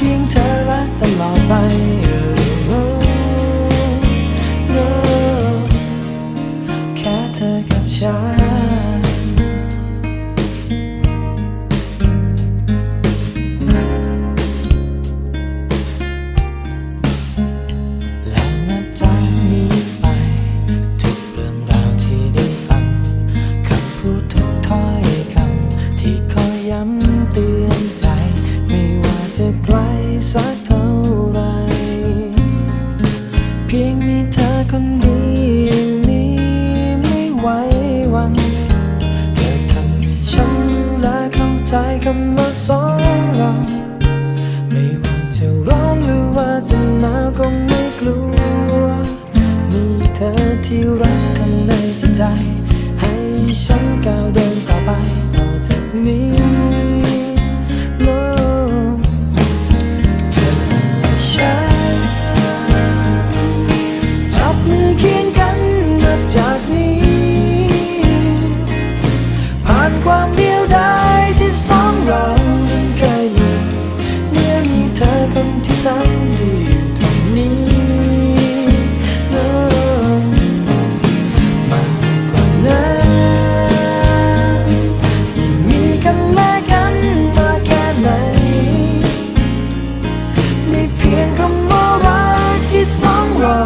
เพียงเธอและตลอดไปแค่เธอกับฉันำว่าสองเราไม่ว่าจะร้อนหรือว่าจะหนาวก็ไม่กลัว มีเธอที่รักข้างในจิตใจ ให้ฉันก้าวเดินต่อไปต่อจากนี้เธอและฉันจับมือเคียงกันนับจากนี้ ผ่านความเดียวดายที่ คนที่แสนดีอยู่ตรงนี้มากกว่านั้นยังมีกันและกันมาแค่ไหนมีเพียงคำว่ารักที่สองเรา